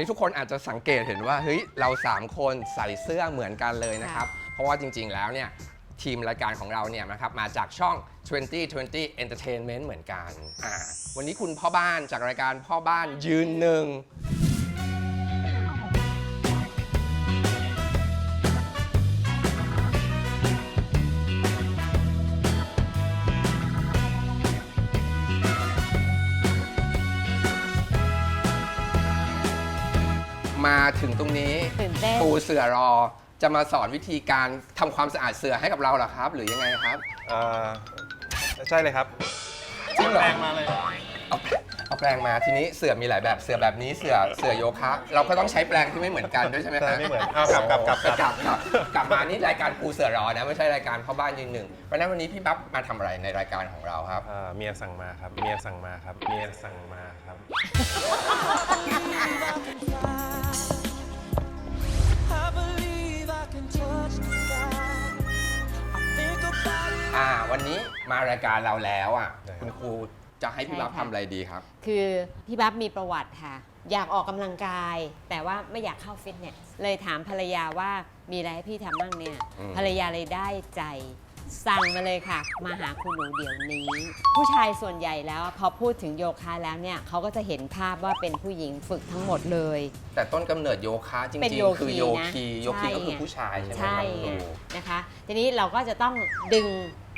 นี้ทุกคนอาจจะสังเกตเห็นว่าเฮ้ยเรา 3 คนใส่เสื้อเหมือนกันเลยนะครับ เพราะว่าจริง ๆ แล้วเนี่ยทีมรายการของเราเนี่ยนะครับมาจากช่อง 2020 Entertainment เหมือนกันอ่าวันนี้คุณพ่อบ้านจากรายการพ่อบ้านยืนหนึ่ง มาถึงตรงนี้ตื่นเต้น ปูเสือรอ จะมาสอนวิธีการทำความสะอาดเสือให้กับเราเหรอครับ หรือยังไงครับ อ่าใช่เลยครับ จริงเหรอแปลงมาเลย เอา เอาแปลงมาทีนี้เสือมีหลายแบบเสือแบบนี้เสือเสือโยคะเราก็ต้องใช้แปลงที่ไม่เหมือนกันด้วยใช่ไหมใช่ฮะไม่เหมือนเอากลับกลับกลับกลับกลับกลับมานี่รายการปูเสือรอนะไม่ใช่รายการพ่อบ้านยืนหนึ่งเพราะฉะนั้นวันนี้พี่ปั๊บมาทำอะไรในรายการของเราครับ อ่าเมียสั่งมาครับเมียสั่งมาครับเมียสั่งมาครับ I believe I can touch the sky. I think about it. อ่า วันนี้มารายการเราแล้วอะ ได้ครับ คุณครู จะให้พี่ปั๊บใช่ค่ะทำอะไรดีครับ คือพี่บับมีประวัติค่ะ อยากออกกำลังกาย แต่ว่าไม่อยากเข้าฟิตเนสเลยถามภรรยาว่ามีอะไรให้พี่ทำบ้างเนี่ย อืม ภรรยาเลยได้ใจ สั่งมาเลยค่ะ มาหาคุณหนูเดี๋ยวนี้ ผู้ชายส่วนใหญ่แล้วพอพูดถึงโยคะแล้วเนี่ยเขาก็จะเห็นภาพว่าเป็นผู้หญิงฝึกทั้งหมดเลย แต่ต้นกำเนิดโยคะจริเป็นงโยๆคือคีโยนะคีโยคีใช่ก็คือไง ผู้ชายใช่ไหมคใช่รับไงครูนะคะ ทีนี้เราก็จะต้องดึง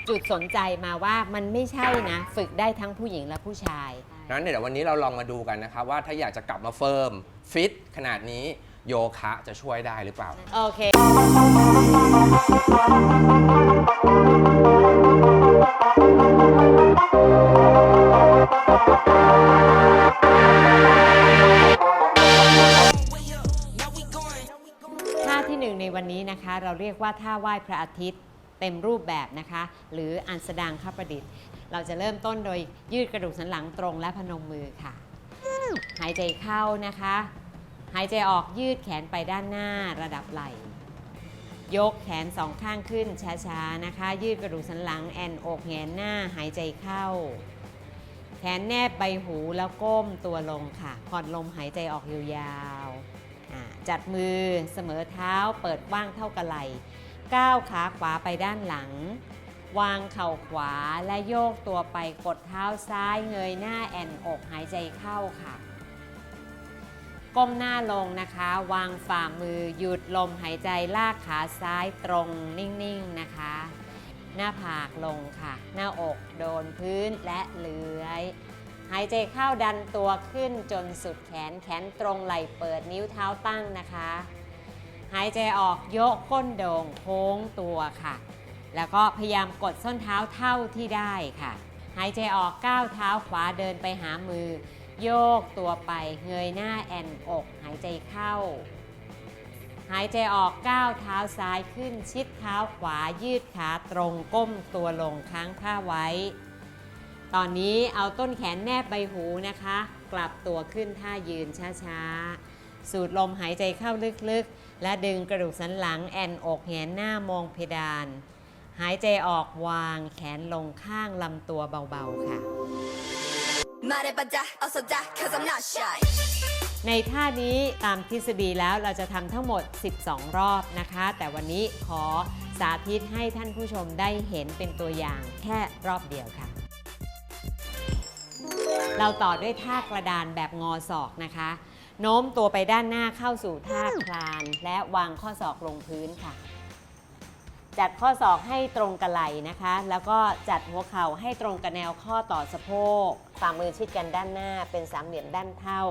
จุดสนใจมาว่ามันไม่ใช่นะ ฝึกได้ทั้งผู้หญิงและผู้ชาย นั้นเดี๋ยววันนี้เราลองมาดูกันนะครับว่าถ้าอยากจะกลับมาเฟิร์มฟิตขนาดนี้โยคะจะช่วยได้หรือเปล่า โอเค ท่าที่หนึ่งในวันนี้นะคะ เราเรียกว่าท่าไหว้พระอาทิตย์ เต็มรูปแบบนะคะ หรืออันสดางข้าประดิษฐ์ เราจะเริ่มต้นโดยยืดกระดูกสันหลังตรงและพนมมือค่ะ หายใจเข้านะคะ หายใจออกยืดแขนไปด้านหน้าระดับไหล่ยกแขนสองข้างขึ้นช้าๆนะคะ ยืดกระดูกสันหลังแอนอกแงนหน้าหายใจเข้า แขนแนบใบหูแล้วก้มตัวลงค่ะผ่อนลมหายใจออกยาวๆจัดมือเสมอเท้าเปิดว้างเท่ากระไหล่ ก้าวขาขวาไปด้านหลัง วางเข่าขวาและโยกตัวไปกดเท้าซ้ายเงยหน้าแอนอกหายใจเข้าค่ะ ก้มหน้าลงนะคะ วางฝ่ามือหยุดลมหายใจลากขาซ้ายตรงนิ่งๆนะคะ หน้าผากลงค่ะ หน้าอกโดนพื้นและเลื้อยหายใจเข้าดันตัวขึ้นจนสุดแขนแขนตรงไหล่เปิดนิ้วเท้าตั้งนะคะ หายใจออกยกก้นโด่งโค้งตัวค่ะ แล้วก็พยายามกดส้นเท้าเท่าที่ได้ค่ะ หายใจออกก้าวเท้าขวาเดินไปหามือ โยกตัวไปเงยหน้าแอนอก หายใจเข้า หายใจออกก้าวเท้าซ้ายขึ้นชิดเท้าขวายืดขาตรงก้มตัวลงค้างผ้าไว้ ตอนนี้เอาต้นแขนแนบใบหูนะคะ กลับตัวขึ้นท่ายืนช้าๆสูดลมหายใจเข้าลึกๆ และดึงกระดูกสันหลังแอนอกแหนหน้ามองเพดาน หายใจออกวางแขนลงข้างลำตัวเบาๆค่ะ ในท่านี้ตามทฤษฎีแล้วเราจะทำทั้งหมด 12 รอบนะคะ แต่วันนี้ขอสาธิตให้ท่านผู้ชมได้เห็นเป็นตัวอย่างแค่รอบเดียวค่ะ เราต่อด้วยท่ากระดานแบบงอศอกนะคะ โน้มตัวไปด้านหน้าเข้าสู่ท่าคลาน และวางข้อศอกลงพื้นค่ะ จัดข้อศอกให้ตรงกับไหล่นะคะ แล้วก็จัดหัวเข่าให้ตรงกับแนวข้อต่อสะโพกฝ่ามือชิดกันด้านหน้าเป็นสามเหลี่ยมด้านเท่า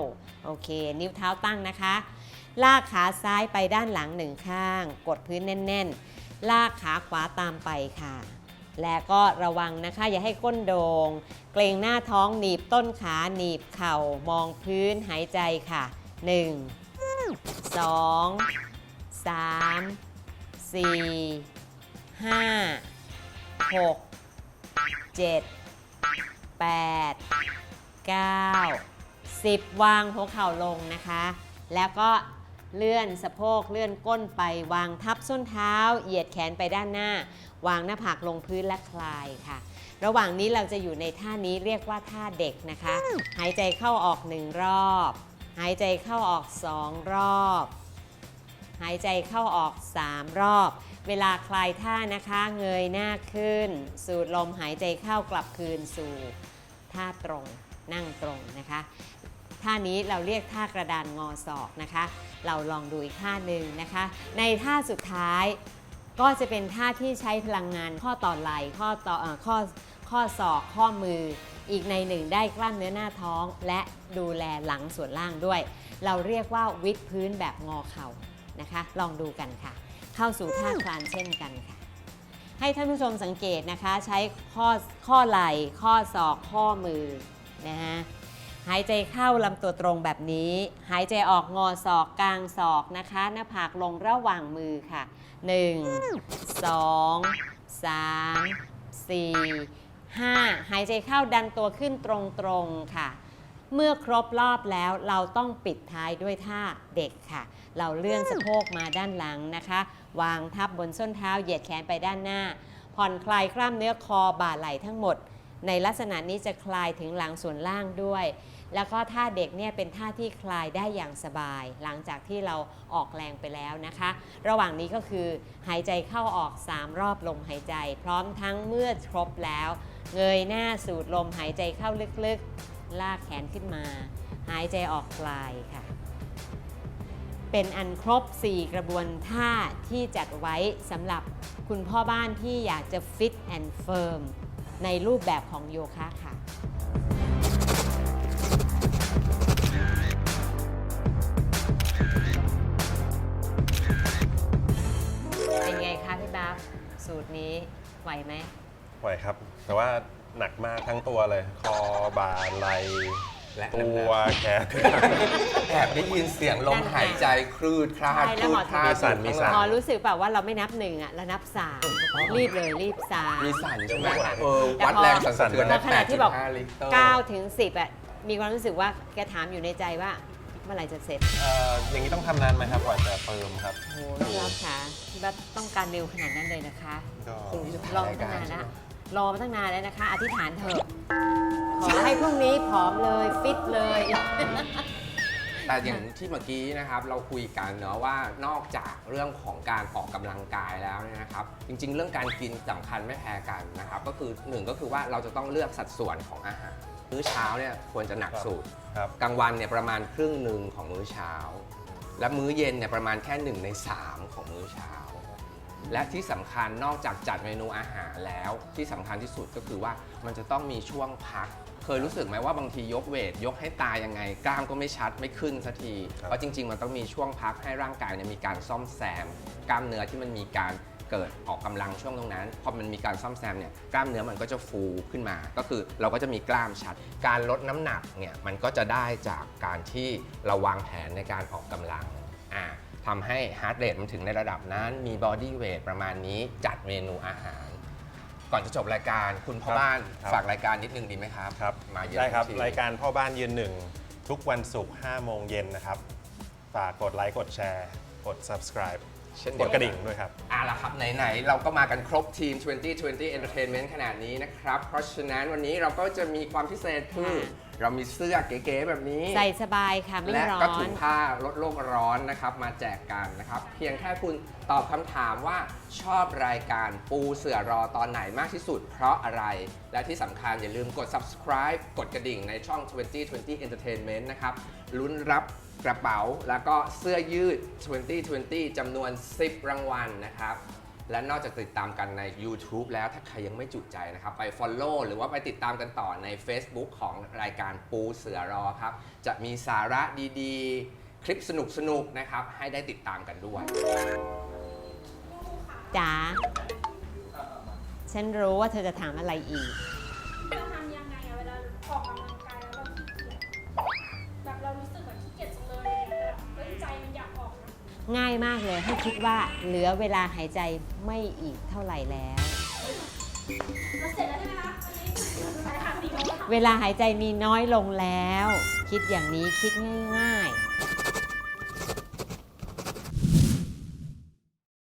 โอเค นิ้วเท้าตั้งนะคะ ลากขาซ้ายไปด้านหลังหนึ่งข้าง กดพื้นแน่น ๆ ลากขาขวาตามไปค่ะและก็ระวังนะคะ อย่าให้ก้นโดง่งเกรงหน้าท้องหนีบต้นขาหนีบเข่ามองพื้นหายใจค่ะ 1 2 3 4ห้าหกเจ็ดแปดเก้าสิบวางหัวเข่าลงนะคะ แล้วก็เลื่อนสะโพกเลื่อนก้นไปวางทับส้นเท้า เหยียดแขนไปด้านหน้า วางหน้าผากลงพื้นและคลายค่ะ ระหว่างนี้เราจะอยู่ในท่านี้เรียกว่าท่าเด็กนะคะ หายใจเข้าออกหนึ่งรอบ หายใจเข้าออกสองรอบ หายใจเข้าออก3รอบ เวลาคลายท่านะคะเงยหน้าขึ้น สูดลมหายใจเข้ากลับคืนสู่ท่าตรงนั่งตรงนะคะ ท่านี้เราเรียกท่ากระดานงอศอกนะคะ เราลองดูอีกท่าหนึ่งนะคะ ในท่าสุดท้ายก็จะเป็นท่าที่ใช้พลังงานข้อต่อไหล่ข้อต่อข้อข้อศอกข้อมือ อีกในหนึ่งได้กล้ามเนื้อหน้าท้อง และดูแลหลังส่วนล่างด้วย เราเรียกว่าวิดพื้นแบบงอเข่านะคะ ลองดูกันค่ะ เข้าสู่ท่าคลานเช่นกันค่ะ ให้ท่านผู้ชมสังเกตนะคะ ใช้ข้อข้อไหล่ ข้อศอก ข้อมือนะฮะหายใจเข้าลำตัวตรงแบบนี้ หายใจออกงอศอกกลางศอกนะคะ หน้าผากลงระหว่างมือค่ะ 1 2 3 4 5 หายใจเข้าดันตัวขึ้นตรงๆค่ะ เมื่อครบรอบแล้วเราต้องปิดท้ายด้วยท่าเด็กค่ะ เราเลื่อนสะโพกมาด้านหลังนะคะ วางทับบนส้นเท้าเหยียดแขนไปด้านหน้า ผ่อนคลายกล้ามเนื้อคอบ่าไหล่ทั้งหมด ในลักษณะนี้จะคลายถึงหลังส่วนล่างด้วย แล้วก็ท่าเด็กเนี่ยเป็นท่าที่คลายได้อย่างสบาย หลังจากที่เราออกแรงไปแล้วนะคะ ระหว่างนี้ก็คือหายใจเข้าออก 3 รอบลมหายใจ พร้อมทั้งเมื่อครบแล้ว เงยหน้าสูดลมหายใจเข้าลึกๆ ลากแขนขึ้นมา หายใจออกคลายค่ะ เป็นอันครบ 4 กระบวนท่าที่จัดไว้สำหรับคุณพ่อบ้านที่อยากจะฟิตแอนด์เฟิร์มในรูปแบบของโยคะค่ะ ไหวไหมไหวครับ แต่ว่าหนักมากทั้งตัวเลย คอบ่าไหลและตัวแขน แอบได้ยินเสียงลมหายใจคลืดคลาดใช่คแล้วลืหมดอคลาดมีสั่นมีสั่นพอรู้สึกแบบว่าเราไม่นับหนึ่งอะเรานับสามรีบเลยรีบสาม มีสั่นใช่ไหมค่ะเออแต่วัดพอแรงสั่นสะเทือนพได้อขณะที่บอก 8.5ลิตร9ถึง10อะมีความรู้สึกว่าแกถามอยู่ในใจว่าเมื่อไหร่จะเสร็จเอ่ออย่างนี้ต้องทำนานไหมครับกว่าจะเฟิร์มครับ โอ้โหพี่รับค่ะ พี่รับต้องการเร็วขนาดนั้นเลยนะคะก็พรุ่งนี้จะรถ่าอยรายมาตั้กางรนานใช่แล้วไหมรอมาตั้งนานแล้วนะคะ อธิษฐานเถอะขอให้พรุ่งนี้ผอมเลยฟิตเลย แต่อย่างที่เมื่อกี้นะครับเราคุยกันเนาะว่านอกจากเรื่องของการออกกำลังกายแล้วเนี่ยนะครับ จริง ๆ เรื่องการกินสำคัญไม่แพ้กันนะครับ ก็คือหนึ่งก็คือว่าเราจะต้องเลือกสัดส่วนของอาหารมื้อเช้าเนี่ยควรจะหนักสุดครับกลางวันเนี่ยประมาณครึ่งหนึ่งของมื้อเช้า และมื้อเย็นเนี่ยประมาณแค่หนึ่งใน3 ของมื้อเช้า และที่สำคัญนอกจากจัดเมนูอาหารแล้ว ที่สำคัญที่สุดก็คือว่ามันจะต้องมีช่วงพัก เคยรู้สึกไหมว่าบางทียกเวท ยกให้ตายยังไง กล้ามก็ไม่ชัดไม่ขึ้นสักที เพราะจริง ๆ มันต้องมีช่วงพักให้ร่างกายเนี่ยมีการซ่อมแซม กล้ามเนื้อที่มันมีการ เกิดออกกำลังช่วงตรงนั้น พอมันมีการซ่อมแซมเนี่ยกล้ามเนื้อมันก็จะฟูขึ้นมา ก็คือเราก็จะมีกล้ามชัด การลดน้ำหนักเนี่ยมันก็จะได้จากการที่เราวางแผนในการออกกำลังอ่าทำให้ฮาร์ดเรทมันถึงในระดับนั้น มีบอดี้เวทประมาณนี้จัดเมนูอาหาร ก่อนจะจบรายการคุณพ่อครับบ้านครับฝากรายการนิดนึงดีไหมครับครับมาเยอะได้ครับทีรายการพ่อบ้านยืนหนึ่งทุกวันศุกร์5โมงเย็นนะครับ ฝากกดไลค์กดแชร์ กด subscribe เช่นกเดียดวกระดิ่งด้วยครับ อะละครับไหนๆ เราก็มากันครบทีม 2020 Entertainment ขนาดนี้นะครับ เพราะฉะนั้นวันนี้เราก็จะมีความพิเศษคือค่ะเรามีเสื้อเก๋ๆแบบนี้ ใส่สบายค่ะไม่และร้อก็ถุน งผ้าลดโลกร้อนนะครับ มาแจกกันนะครับ เพียงแค่คุณตอบคำถามว่าชอบรายการปูเสือรอตอนไหนมากที่สุด เพราะอะไร และที่สำคัญอย่าลืมกด subscribe กดกระดิ่งในช่อง 2020 Entertainment นะครับลุ้นรับ กระเป๋าแล้วก็เสื้อยืด 2020 จำนวน 10 รางวัลนะครับ และนอกจากติดตามกันใน YouTube แล้วถ้าใครยังไม่จุใจนะครับ ไป Follow หรือว่าไปติดตามกันต่อใน Facebook ของรายการปูเสือรอครับ จะมีสาระดีๆ คลิปสนุกๆนะครับ ให้ได้ติดตามกันด้วย จ๋าฉันรู้ว่าเธอจะถามอะไรอีก ง่ายมากเลยให้คิดว่าเหลือเวลาหายใจไม่อีกเท่าไหร่แล้ว เวใช่ไหมคะวันนี้ใช้ค่ะสี่โมงเวลาหายใจมีน้อยลงแล้ว คิดอย่างนี้คิดง่าย ๆ